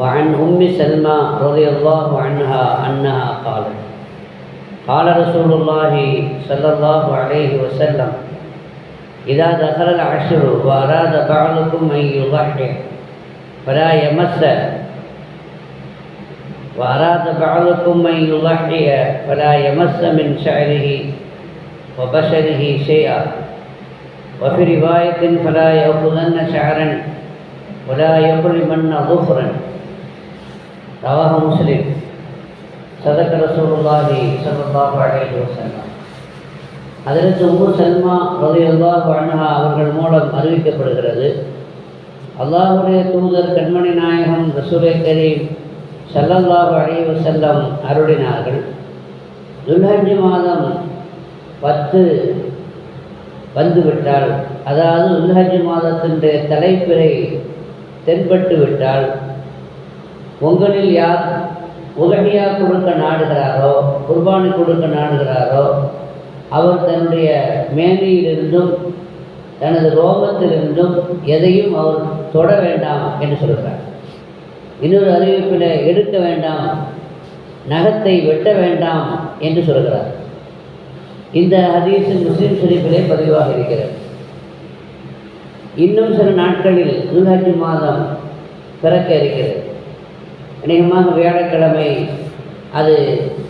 وعن أم سلمى رضي الله عنها أنها قالت قال رسول الله صلى الله عليه وسلم إذا دخل العشر وأراد بعضكم أن يضحي فلا يمس وأراد بعضكم أن يضحي فلا يمس من شعره وبشره شيئا وفي رواية فلا يأخذن شعرا ولا يظلمن ظفرا. ரவாக முஸ்லிம் சதக்க ரசூலுல்லாஹி சல்லாஹ் அலைஹி வசல்லாம் அதிலிருந்து உம்மு சல்மா ரவி அல்லாஹ் அண்ணா அவர்கள் மூலம் அறிவிக்கப்படுகிறது. அல்லாஹுடைய தூதர் கண்மணி நாயகம் ரசூலை கரீம் சல்லல்லாஹு அலைஹி வசல்லம் அருளினார்கள். துல்ஹஜி மாதம் பத்து வந்துவிட்டால் அதாவது உல்ஹஜி மாதத்தினுடைய தலைப்பிறை தென்பட்டு விட்டால் உங்களில் யார் உகடியா கொடுக்க நாடுகிறாரோ குர்பானி கொடுக்க நாடுகிறாரோ அவர் தன்னுடைய மேனியிலிருந்தும் தனது ரோகத்திலிருந்தும் எதையும் அவர் தொட வேண்டாம் என்று சொல்கிறார். இன்னொரு அறிவிப்பில் எடுக்க வேண்டாம் நகத்தை வெட்ட வேண்டாம் என்று சொல்கிறார். இந்த ஹதீஸின் முஸ்லீம் சிரிப்பிலே பதிவாக இருக்கிறது. இன்னும் சில நாட்களில் துல்ஹஜ் மாதம் பிறக்க இருக்கிறது. அநேகமாக வியாழக்கிழமை அது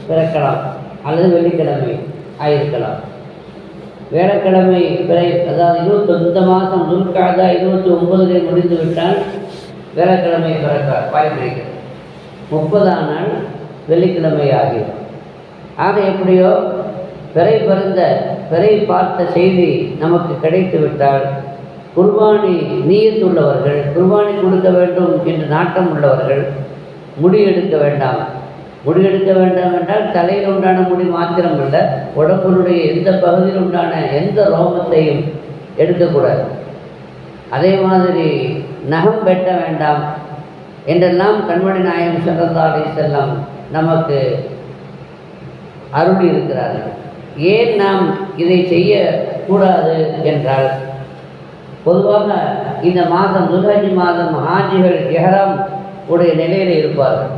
பிறக்கலாம் அல்லது வெள்ளிக்கிழமை ஆயிருக்கலாம். வியாழக்கிழமை பிறை அதாவது இருபத்தி இந்த மாதம் துல்காதா இருபத்தி ஒன்பதிலே முடிந்து விட்டால் வியாழக்கிழமை பிறக்க வாய்ப்பிருக்கிறது முப்பதாம் நாள் வெள்ளிக்கிழமை ஆகிடும் ஆக எப்படியோ பிறை பிறந்த பிறை பார்த்த செய்தி நமக்கு கிடைத்து விட்டால் குர்பானி நீயத்துள்ளவர்கள் குர்பானி கொடுக்க வேண்டும் என்று நாட்டம் உள்ளவர்கள் முடி எடுக்க வேண்டாம். முடி எடுக்க வேண்டாம் என்றால் தலையில் உண்டான முடி மாத்திரம் இல்லை உடம்பினுடைய எந்த பகுதியில் உண்டான எந்த ரோமத்தையும் எடுக்கக்கூடாது. அதே மாதிரி நகம் வெட்ட வேண்டாம் என்றெல்லாம் கண்மணி நாயம் சல்லல்லா செல்லம் நமக்கு அருள் இருக்கிறார்கள். ஏன் நாம் இதை செய்யக்கூடாது என்றால் பொதுவாக இந்த மாதம் துல்ஹஜ் மாதம் ஹாஜிகள் எஹராம் உடைய நிலையில் இருப்பார்கள்.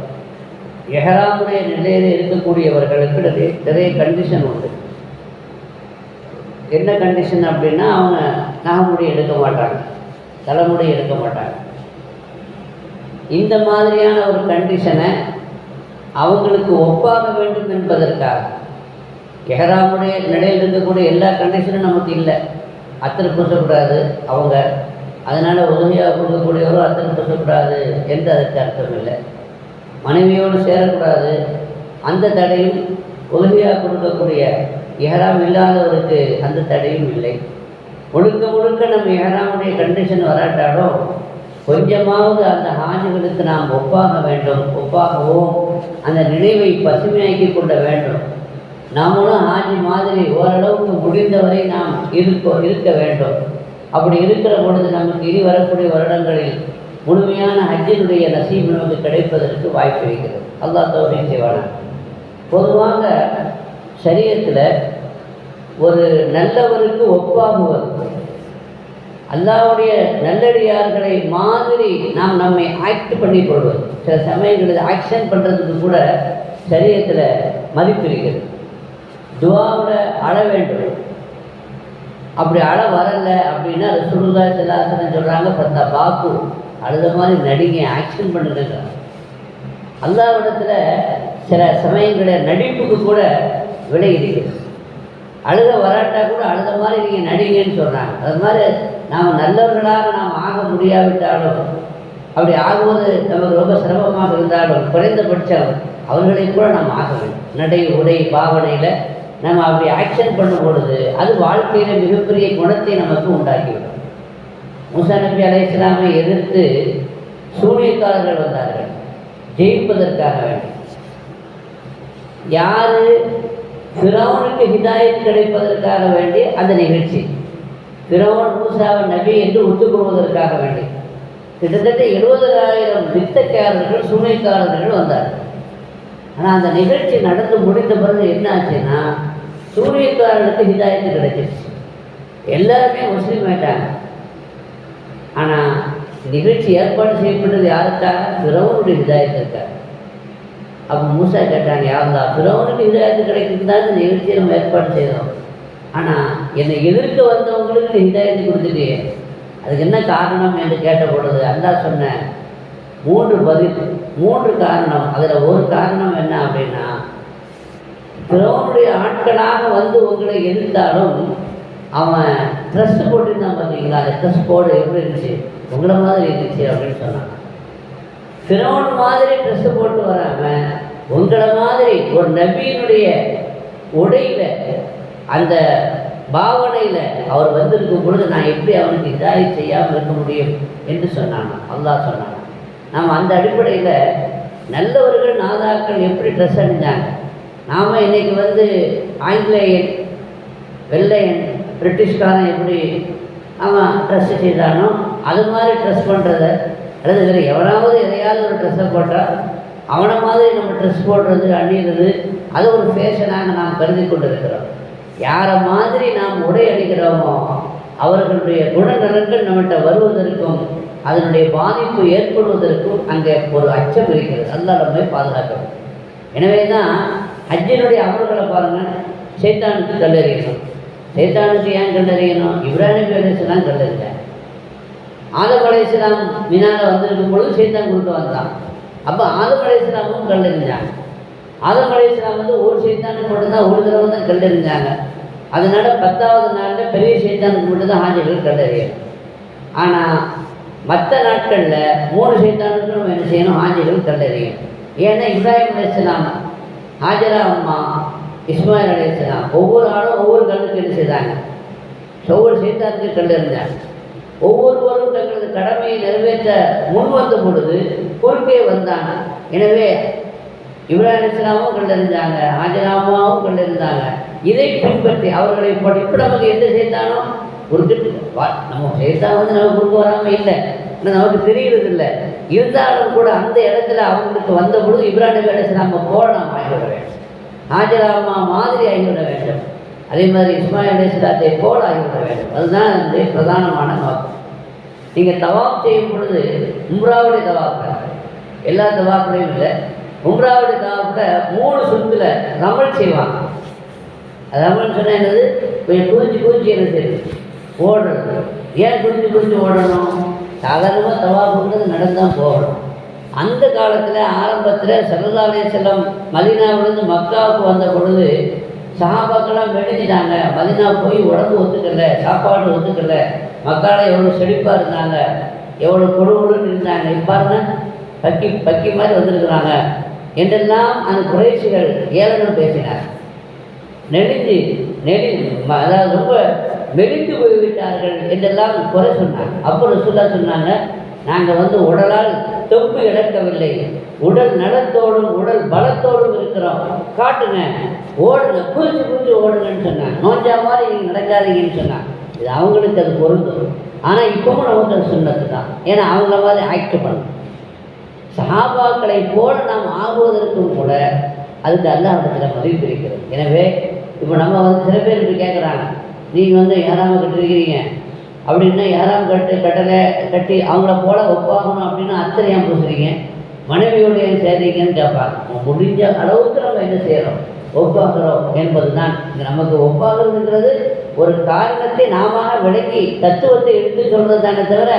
எஹராமுடைய நிலையில் இருக்கக்கூடியவர்களுக்கு நிறைய நிறைய கண்டிஷன் உண்டு. என்ன கண்டிஷன் அப்படின்னா அவங்க நாகமுடி எடுக்க மாட்டாங்க. தலைமுடி எடுக்க மாட்டாங்க. இந்த மாதிரியான ஒரு கண்டிஷனை அவங்களுக்கு ஒப்பாக வேண்டும் என்பதற்காக எஹராமுடைய நிலையில் இருக்கக்கூடிய எல்லா கண்டிஷனும் நமக்கு இல்லை. அத்தனை பூசக்கூடாது அவங்க அதனால் உதவியாக கொடுக்கக்கூடியவரும் அர்த்தம் கொடுக்கக்கூடாது என்று அதற்கு அர்த்தம் இல்லை மனைவியோடு சேரக்கூடாது. அந்த தடையும் உதவியாக கொடுக்கக்கூடிய எஹராம் இல்லாதவருக்கு அந்த தடையும் இல்லை. முழுக்க முழுக்க நம்ம எஹராமுடைய கண்டிஷன் வராட்டாலும் கொஞ்சமாவது அந்த ஹாஜிகளுக்கு நாம் ஒப்பாக வேண்டும் ஒப்பாகவும் அந்த நினைவை பசுமையாக்கி கொள்ள வேண்டும். நாமளும் ஹாஜி மாதிரி ஓரளவுக்கு முடிந்தவரை நாம் இருக்க இருக்க வேண்டும். அப்படி இருக்கிற பொழுது நமக்கு இனி வரக்கூடிய வருடங்களில் முழுமையான ஹஜ்ஜினுடைய நசீப் நமக்கு கிடைப்பதற்கு வாய்ப்பு இருக்கிறது. அல்லா தௌரியம் செய்வானா? பொதுவாக சரீரத்தில் ஒரு நல்லவருக்கு ஒப்பாகுவது அல்லாவுடைய நல்லடியார்களை மாதிரி நாம் நம்மை ஆக்ட் பண்ணி கொள்வது சில சமயங்களில் ஆக்ஷன் பண்ணுறதுக்கு கூட சரீரத்தில் மதிப்பு இருக்கிறது. துவாவில் அழ வேண்டும் அப்படி அழ வரல அப்படின்னா சுருதா சிலாசனம் சொல்கிறாங்க பத்தா பாக்கு அழுத மாதிரி நடிங்க ஆக்ஷன் பண்ணுங்க அல்லாவிடத்தில் சில சமயங்களில் நடிப்புக்கு கூட விலை இருக்குது அழுக வராட்டா கூட அழுத மாதிரி நீங்கள் நடிங்கன்னு சொல்கிறாங்க அது மாதிரி நாம் நல்லவர்களாக நாம் ஆக முடியாவிட்டாலும் அப்படி ஆகுவது நமக்கு ரொம்ப சிரமமாக இருந்தாலும் குறைந்தபட்சம் அவர்களை கூட நாம் ஆக வேண்டும். நடை உடை பாவனையில் நம்ம அப்படி ஆக்ஷன் பண்ணும் பொழுது அது வாழ்க்கையில் மிகப்பெரிய குணத்தை நமக்கு உண்டாக்கிவிடும். மூசா நபி அலை இஸ்லாமை எதிர்த்து சூனியக்காரர்கள் வந்தார்கள். ஜெயிப்பதற்காக வேண்டி. யாரு? ஃபிரௌனுக்கு ஹிதாயத் கிடைப்பதற்காக வேண்டி அந்த நிகழ்ச்சி. ஃபிரௌன் மூசாவை நபி என்று ஒத்துக்கொள்வதற்காக வேண்டி. கிட்டத்தட்ட எழுபதாயிரம் வித்தக்காரர்கள் சூனியக்காரர்கள் வந்தார்கள். ஆனால் அந்த நிகழ்ச்சி நடந்து முடிந்த பிறகு என்ன ஆச்சுன்னா சூரியக்காரனுக்கு ஹிதாயத்து கிடைச்சிருச்சு. எல்லாருமே முஸ்லீம் ஆயிட்டாங்க. ஆனால் நிகழ்ச்சி ஏற்பாடு செய்யப்பட்டது யாருக்காக பிறவனுடைய ஹிதாயத்திற்காக அப்போ மூசா கேட்டாங்க யாருந்தா பிறவனுக்கு ஹிதாயத்து கிடைக்கிறது தான் இந்த நிகழ்ச்சியை நம்ம ஏற்பாடு செய்தோம். ஆனால் என்னை எதிர்க்க வந்தவங்களுக்கு நீ ஹிதாயத்து கொடுத்துட்டு அதுக்கு என்ன காரணம்? என்று கேட்ட பொழுது அல்லா சொன்னேன் மூன்று பதில் மூன்று காரணம். அதில் ஒரு காரணம் என்ன அப்படின்னா பிறவனுடைய ஆட்களாக வந்து உங்களை எதிர்த்தாலும் அவன் ட்ரெஸ் போட்டிருந்தான் பார்த்தீங்களா? அந்த ட்ரெஸ் போடு எப்படி இருந்துச்சு? உங்களை மாதிரி இருந்துச்சு அப்படின்னு சொன்னான். பிறவன் மாதிரி ட்ரெஸ் போட்டு வராமல் உங்களை மாதிரி ஒரு நபியினுடைய உடையில அந்த பாவனையில் அவர் வந்திருக்கும் பொழுது நான் எப்படி அவனுக்கு இதாரி செய்யாமல் இருக்க முடியும் என்று சொன்னான். அல்லாஹ் சொன்னான். நாம் அந்த அடிப்படையில் நல்லவர்கள் நாதாக்கள் எப்படி ட்ரெஸ் அணிஞ்சாங்க? நாம் இன்னைக்கு வந்து ஆங்கிலேயன் வெள்ளையன் பிரிட்டிஷ்காரன் எப்படி அவன் ட்ரெஸ் செய்தானோ அது மாதிரி ட்ரெஸ் பண்ணுறத அல்லது வேறு எவனாவது எதையாவது ஒரு ட்ரெஸ்ஸை போட்டால் அவனை மாதிரி நம்ம ட்ரெஸ் போடுறது அணியிறது அது ஒரு ஃபேஷனாக நாம் கருதி கொண்டிருக்கிறோம். யாரை மாதிரி நாம் உடை அணிகிறோமோ அவர்களுடைய குணநலன்கள் நம்மகிட்ட வருவதற்கும் அதனுடைய பாதிப்பு ஏற்படுவதற்கும் அங்கே ஒரு அச்சம் இருக்கிறது. அல்லா நம்மை பாதுகாக்கணும் எனவே தான் ஹஜ்ஜினுடைய அமல்களை பாருங்கள். சைத்தானுக்கு கல்லறியணும். சைத்தானுக்கு ஏன் கல்லறியணும்? இப்ராஹிம் அலிஸ்லாம் கல்லறிஞ்சாங்க ஆதம் அலையாம் மினால வந்திருக்கும் பொழுது சைத்தான் கொண்டு வந்தான். அப்போ ஆதம் அலையாமும் கல்லறிஞ்சாங்க. ஆதம் அலையாம் வந்து ஒரு சைத்தானுக்கு மட்டும்தான் ஒரு தடவை தான் கல்லறிஞ்சாங்க. அதனால் பத்தாவது நாளில் பெரிய சைத்தானுக்கு மட்டும்தான் ஆஞ்சர்கள் கல்லறியணும் ஆனால் மற்ற நாட்களில் மூணு சைத்தானுக்கு நம்ம என்ன செய்யணும்? ஆஞ்சலும் கண்டறியும் ஏன்னா இப்ராஹிம் அலையாம் ஹாஜரா அம்மா இஸ்மாயில் அலையாம் ஒவ்வொரு ஆளும் ஒவ்வொரு கல்லுக்கு என்ன செய்தாங்க? ஒவ்வொரு சைத்தானுக்கு கண்டறிந்தாங்க ஒவ்வொருவரும் தங்களது கடமையை நிறைவேற்ற முன் வந்த பொழுது குறுக்கே வந்தாங்க. எனவே இப்ராஹிம் இஸ்லாமும் கண்டறிந்தாங்க ஆஜராமாவும் கண்டறிந்தாங்க இதை பின்பற்றி அவர்களை படிப்பு நமக்கு எந்த செய்தானோ ஒரு வா- நம்ம செய்தான் வந்து நமக்கு குறுக்க வராமல் இல்லை. ஆனால் நமக்கு தெரிகிறது இல்லை இருந்தாலும் கூட அந்த இடத்துல அவங்களுக்கு வந்த பொழுது இப்ராஹிம் வேலை நம்ம நாம் ஆகிவிட வேண்டும் ஆஜராமா மாதிரி ஆகிவிட வேண்டும். அதே மாதிரி இஸ்மாயில் அலிஸ்லாத்தை போல் ஆகிவிட வேண்டும். அதுதான் வந்து பிரதானமான நோக்கம். நீங்கள் தவாப் செய்யும் பொழுது உம்ராவுடைய தவாப்பில் எல்லா தவாப்புலையும் இல்லை. உம்ராவுடைய தவாப்பில் மூணு சுற்றுல ரமல் செய்வாங்க. அது ரமல் சொன்னால் என்னது? கொஞ்சம் குறிஞ்சி பூஞ்சி என்ன செய்யுது ஓடுறது ஏன் குறிஞ்சு குறிஞ்சு ஓடணும்? சாதாரணமாக தவாப்புங்கிறது நடந்தான் போகணும். அந்த காலத்தில் ஆரம்பத்தில் சரதாலய செல்லம் மதீனாவிலிருந்து மக்காவுக்கு வந்த பொழுது சஹாபாக்கெல்லாம் வெடிஞ்சிட்டாங்க மதினா போய் உடம்பு ஒத்துக்கல சாப்பாடு ஒத்துக்கல. மக்கால எவ்வளோ செழிப்பாக இருந்தாங்க எவ்வளோ கொடுகுடுன்னு இருந்தாங்க. இப்பாருங்க பக்கி பக்கி மாதிரி வந்திருக்கிறாங்க. என்றெல்லாம் அந்த குறைச்சிகள் ஏளனம் பேசினார் நெடிஞ்சு நெடி ம- அதாவது ரொம்ப மெலிந்து போய்விட்டார்கள் என்றெல்லாம் குறை சொன்னாங்க அப்புறம் சொல்லா சொன்னாங்க நாங்கள் வந்து உடலால் தொப்பு இழக்கவில்லை. உடல் நலத்தோடும் உடல் பலத்தோடும் இருக்கிறோம். காட்டுங்க ஓடுங்க குறிச்சு குறிச்சு ஓடுங்கன்னு சொன்னாங்க நோஞ்சா மாதிரி நீங்கள் நடக்காதீங்கன்னு சொன்னாங்க இது அவங்களுக்கு அது பொருந்தும். ஆனால் இப்போவும் நமக்கு அது சொன்னது தான். ஏன்னா அவங்கள மாதிரி ஆக்ட் பண்ணணும். சஹாபாக்களை போல நாம் ஆகுவதற்கும் கூட அதுக்கு அல்லாஹிடத்தில் பதிவு இருக்கிறது. எனவே இப்போ நம்ம வந்து சில பேர் இப்படி கேட்குறாங்க நீங்கள் வந்து ஏறாமல் கட்டிருக்கிறீங்க. அப்படின்னா ஏறாமல் கட்டு கட்டலை கட்டி அவங்கள போல ஒப்பாகணும் அப்படின்னு அத்தனை ஏன் பூசுறீங்க. மனைவியோட ஏன் சேர்றீங்கன்னு கேட்பாங்க. முடிஞ்ச அளவுக்கு நம்ம என்ன செய்கிறோம் ஒப்பாகிறோம் என்பது தான் நமக்கு ஒப்பாகிறதுங்கிறது ஒரு காரணத்தை நாம விளக்கி தத்துவத்தை எடுத்து சொல்கிறது தானே தவிர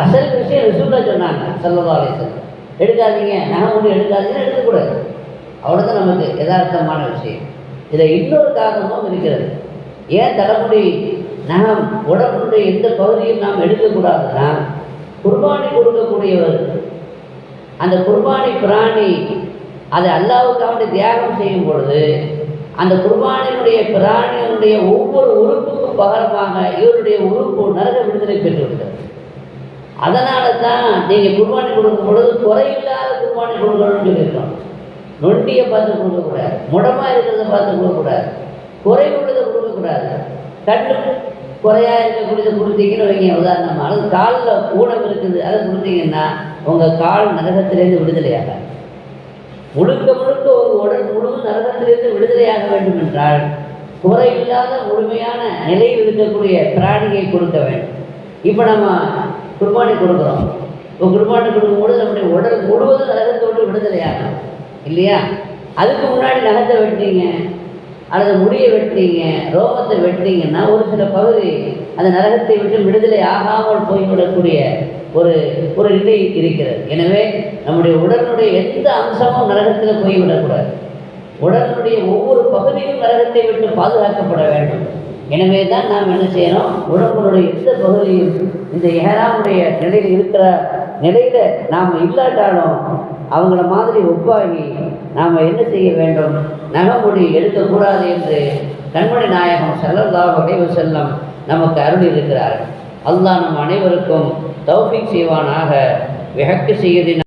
அசல் விஷயம் ரிசூலாக சொன்னாங்க சல்லா எடுக்காதீங்க. நான் ஒன்று எடுக்காதீங்கன்னு எடுக்கக்கூடாது. அவ்வளோதான் நமக்கு யதார்த்தமான விஷயம். இதில் இன்னொரு காரணமும் இருக்கிறது. ஏன் தலைமுடி நகம் உடம்புடைய எந்த பகுதியும் நாம் எடுக்கக்கூடாதுன்னா குர்பானி கொடுக்கக்கூடியவர். அந்த குர்பானி பிராணி அதை அல்லாவுக்காக தியாகம் செய்யும் பொழுது அந்த குர்பானியினுடைய பிராணியினுடைய ஒவ்வொரு உறுப்புக்கும் பகரமாக இவருடைய உறுப்பு நரக விடுதலை பெற்றுவிட்டது. அதனால தான் நீங்கள் குர்பானி கொடுக்கும் பொழுது குறையில்லாத குர்பானி கொடுக்கணும்னு சொல்லியிருக்கோம். நொண்டியை பார்த்து கொடுக்கக்கூடாது. முடமாக இருக்கிறத பார்த்து கொடுக்கக்கூடாது. குறை உள்ளதை கொடுக்கக்கூடாது. கண்ணு குறையா இருக்கக்கூடியதை கொடுத்தீங்கன்னு வைங்க. உதாரணமாக அது காலில் ஊனம் இருக்குது. அதை கொடுத்தீங்கன்னா உங்கள் கால் நரகத்திலேருந்து விடுதலையாக முழுக்க முழுக்க உங்கள் உடல் முழுவதும் நரகத்திலிருந்து விடுதலையாக வேண்டும் என்றால் குறையில்லாத முழுமையான நிலையில் இருக்கக்கூடிய பிராணியை கொடுக்க வேண்டும். இப்போ நம்ம குர்பானி கொடுக்குறோம். இப்போ குருமாட்டு கொடுக்கும்போது நம்முடைய உடல் முழுவதும் நரகத்தோடு விடுதலையாகும் இல்லையா? அதுக்கு முன்னாடி நகத்தை வெட்டிங்க அல்லது முடியை வெட்டுறீங்க ரோகத்தை வெட்டுறீங்கன்னா ஒரு சில பகுதி அந்த நரகத்தை விட்டு விடுதலை ஆகாமல் போய்விடக்கூடிய ஒரு ஒரு நிலை இருக்கிறது. எனவே நம்முடைய உடலுடைய எந்த அம்சமும் நரகத்தில் போய்விடக்கூடாது. உடலுடைய ஒவ்வொரு பகுதியும் நரகத்தை விட்டு பாதுகாக்கப்பட வேண்டும். எனவே தான் நாம் என்ன செய்யணும்? உடம்புடைய எந்த பகுதியும் இந்த ஏறாமுடைய நிலையில் இருக்கிற நிலையில் நாம் இல்லாட்டாலும் அவங்கள மாதிரி ஒப்பாகி நாம் என்ன செய்ய வேண்டும்? நகமுடி எடுக்கக்கூடாது என்று கண்மணி நாயகம் ஸல்லல்லாஹு அலைஹி செல்லம் நமக்கு அருள் இருக்கிறார்கள் அல்லாஹ் நம் அனைவருக்கும் தௌஃபிக் செய்வானாக. விஹக்கு செய்யதின்